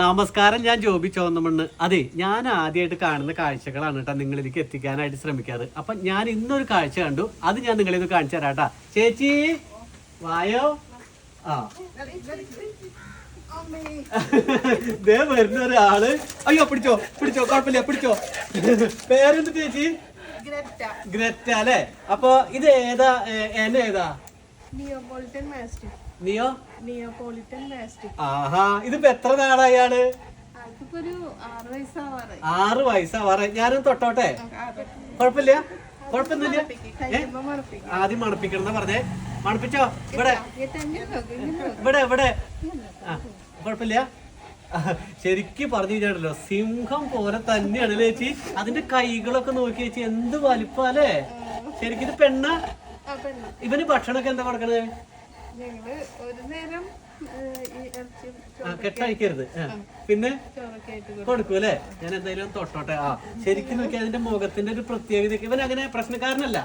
നമസ്കാരം ഞാൻ ജോബി ചോന്നമണ്ണ്. അതെ ഞാൻ ആദ്യമായിട്ട് കാണുന്ന കാഴ്ചകളാണ് കേട്ടോ നിങ്ങളിലേക്ക് എത്തിക്കാനായിട്ട് ശ്രമിക്കാറ്. അപ്പൊ ഞാൻ ഇന്നൊരു കാഴ്ച കണ്ടു. അത് ഞാൻ നിങ്ങളെ ഒന്ന് കാണിച്ചു തരാം കേട്ടാ. ചേച്ചി വായോ? ആ. ദേ വരുന്ന ഒരാൾ. അയ്യോ പിടിച്ചോ പിടിച്ചോ കുഴപ്പമില്ല പിടിച്ചോ. പേരെന്ത് ചേച്ചി? ഗ്രറ്റ. അല്ലേ? അപ്പൊ ഇത് ഏതാ? എന്നെ ഏതാ? നിയോപോളിറ്റൻ മാസ്റ്റിക് നീയോ നിയോപോളിറ്റൻ മാസ്റ്റിക് ആഹാ ഇതിപ്പോ എത്ര ഒരു ആറ് വയസ്സാവാറ് ഞാനും തൊട്ടോട്ടെ? കുഴപ്പമില്ല? കുഴപ്പമൊന്നുമില്ല? ഏ? കഴിയുമ്പോ മണപ്പിക്കും. ആദ്യം മണപ്പിക്കണം എന്നാ പറഞ്ഞേ. മണപ്പിച്ചോ? ഇവിടെ. ഇവിടെ ഇവിടെ. ആ കുഴപ്പമില്ല? ശരിക്ക് പറഞ്ഞു കഴിഞ്ഞാണല്ലോ സിംഹം പോലെ തന്നെയാണ് ചേച്ചി? അതിന്റെ കൈകളൊക്കെ നോക്കി ചേച്ചി എന്ത് വലിപ്പല്ലേ ശരിക്കും ഇത് പെണ്ണ്? ഇവന് ഭക്ഷണമൊക്കെ എന്താ കൊടുക്കണത്? ഞങ്ങൾ ഒരു നേരം കെട്ടഴിക്കരുത്. പിന്നെ? കൊടുക്കും. അല്ലേ? ഞാൻ എന്തായാലും തൊട്ടോട്ടെ. ആ ശരിക്കും നോക്കി അതിന്റെ മുഖത്തിന്റെ ഒരു പ്രത്യേകത ഇവൻ അങ്ങനെ പ്രശ്നക്കാരനല്ല.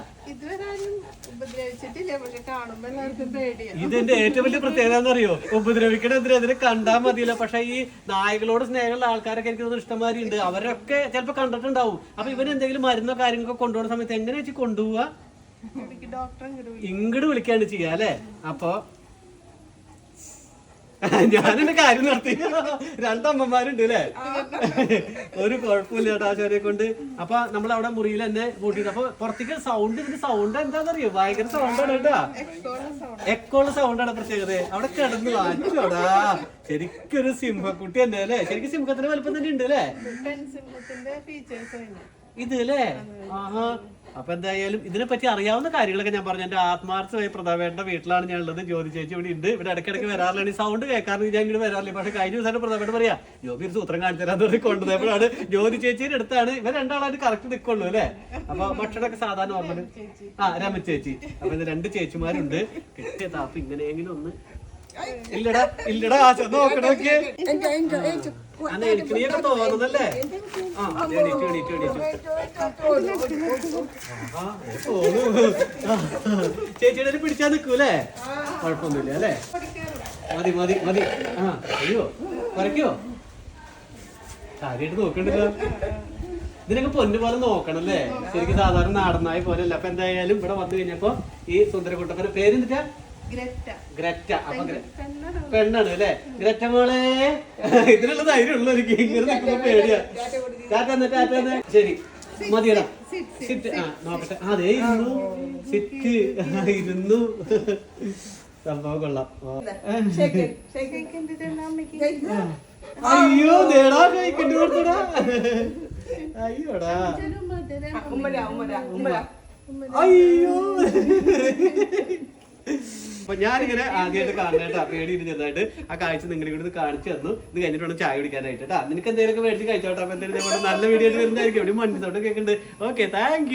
ഇതിന്റെ ഏറ്റവും വലിയ പ്രത്യേകത എന്നറിയോ ഉപദ്രവിക്കണെതിരെ അതിനെ കണ്ടാ മതിയില്ല. പക്ഷെ ഈ നായകളോട് സ്നേഹമുള്ള ആൾക്കാരൊക്കെ എനിക്ക് ഇഷ്ടംമാരി ഉണ്ട് അവരൊക്കെ ചിലപ്പോ കണ്ടിട്ടുണ്ടാവും. അപ്പൊ ഇവൻ എന്തെങ്കിലും മരുന്നോ കാര്യങ്ങളൊക്കെ കൊണ്ടുപോകുന്ന സമയത്ത് എങ്ങനെ വെച്ച് കൊണ്ടുപോവാ? ഇങ്ങോട്ട് വിളിക്കും ഇങ്ങോട്ട് വിളിക്കാണ്ട് ചെയ്യാ അല്ലേ? അപ്പൊ ഞാനെന്റെ കാര്യം നടത്തി. രണ്ടമ്മമാരുണ്ട് അല്ലേ? ഒരു കുഴപ്പമില്ല കേട്ടോ ആശാരെ കൊണ്ട്. അപ്പൊ നമ്മൾ അവിടെ മുറിയിൽ തന്നെ കൂട്ടിയിട്ട് അപ്പൊ പുറത്തേക്ക് സൗണ്ട് ഇതിന്റെ സൗണ്ട് എന്താണെന്നറിയോ? ഭയങ്കര സൗണ്ടാണ് കേട്ടാ. എക്കോളം സൗണ്ട് എക്കോൾ സൗണ്ടാണ് പ്രത്യേകത. അവിടെ കിടന്ന് വാങ്ങിച്ചോടാ ശരിക്കൊരു സിംഹക്കുട്ടി തന്നെ അല്ലേ? ശരിക്കും സിംഹത്തിന്റെ വലുപ്പം തന്നെ ഉണ്ട് അല്ലേ? ഇത് അല്ലേ? ആഹാ. അപ്പൊ എന്തായാലും ഇതിനെ പറ്റി അറിയാവുന്ന കാര്യങ്ങളൊക്കെ ഞാൻ പറഞ്ഞു. എന്റെ ആത്മാർത്ഥമായി പ്രതാപേട്ട വീട്ടിലാണ് ഞാൻ ഉള്ളത് ജ്യോതി ചേച്ചി ഇവിടെ ഉണ്ട്. ഇവിടെ ഇടയ്ക്കിടയ്ക്ക് വരാറില്ല. സൗണ്ട് കേൾക്കാറുണ്ട് ഞാൻ ഇങ്ങോട്ട് വരാറില്ല. പക്ഷെ കഴിഞ്ഞ ദിവസം പ്രതാപേട്ട പറയാ ജോബി ഒരു സൂത്രം കാണിച്ചു പറഞ്ഞ് കൊണ്ടുപോയപ്പോഴാണ് ജ്യോതി ചേച്ചിയുടെ അടുത്താണ് ഇവർ രണ്ടാളായിട്ട് കറക്റ്റ് നിൽക്കുള്ളൂ അല്ലേ? അപ്പൊ ഭക്ഷണമൊക്കെ സാധാരണ ഓർമ്മ ആ രമ ചേച്ചി. അപ്പൊ രണ്ട് ചേച്ചിമാരുണ്ട്. കിട്ടിയ താപ്പ് ഇങ്ങനെയെങ്കിലും ഒന്ന്. ഇല്ലടാ ഇല്ലടാ നോക്കണോക്കെ തോന്നുന്നല്ലേ ആ എണീറ്റു എണീറ്റു എണീറ്റു ചേച്ചിയുടെ പിടിച്ചാൽ പിടിച്ചാ നിക്കൂലേ കുഴപ്പമൊന്നുമില്ല അല്ലേ? മതി മതി മതി. ആ അയ്യോ കുറയ്ക്കോ കാര്യമായിട്ട് നോക്കണ്ടല്ലോ. ഇതിനൊക്കെ പൊന്നു പോലെ നോക്കണല്ലേ ശരിക്കും സാധാരണ നാടനായ പോലെ അല്ല അപ്പൊ എന്തായാലും ഇവിടെ വന്നു കഴിഞ്ഞപ്പോ ഈ സുന്ദരകുട്ടപ്പന്റെ പേര് എന്നിട്ടാ ഗ്രറ്റ. ഗ്രറ്റ. അപ്പൊ പെണ്ണാണ്. അല്ലേ? ഗ്രറ്റ മോളെ. ഇതിനുള്ള ധൈര്യം ഉള്ളു ഒരു ഇങ്ങനെ നിൽക്കുമ്പോ പേടിയാ. ടാറ്റ തന്നെ ടാറ്റ തന്നെ. ശരി. മതിയടാ സിറ്റ് ആ നോക്കട്ടെ. ആ, അതെ ഇരുന്നു. സിറ്റ് ഇരുന്നു. സംഭവം കൊള്ളാം. അയ്യോ നേടാ കഴിക്കണ്ട കൊടുത്തടാ. അയ്യോടാ. അയ്യോ. അപ്പൊ ഞാനിങ്ങനെ ആദ്യമായിട്ട് കാണാനായിട്ട് പേടി ചെറുതായിട്ട് ആ കാഴ്ച നിങ്ങളുടെ കൂടെ കാണിച്ചു തന്നു. ഇത് കഴിഞ്ഞിട്ട് വേണം ചായ കുടിക്കാനായിട്ട് കേട്ടോ. നിനക്ക് എന്തെങ്കിലും മേടിച്ച് കഴിച്ചോട്ടെ? അപ്പൊ എന്തെങ്കിലും നല്ല വീഡിയോ വരുന്നതായിരിക്കും. എവിടെ മണ്ണിത്തോട്ട് തൊട്ട് കേൾക്കുന്നുണ്ട് ഓക്കെ താങ്ക്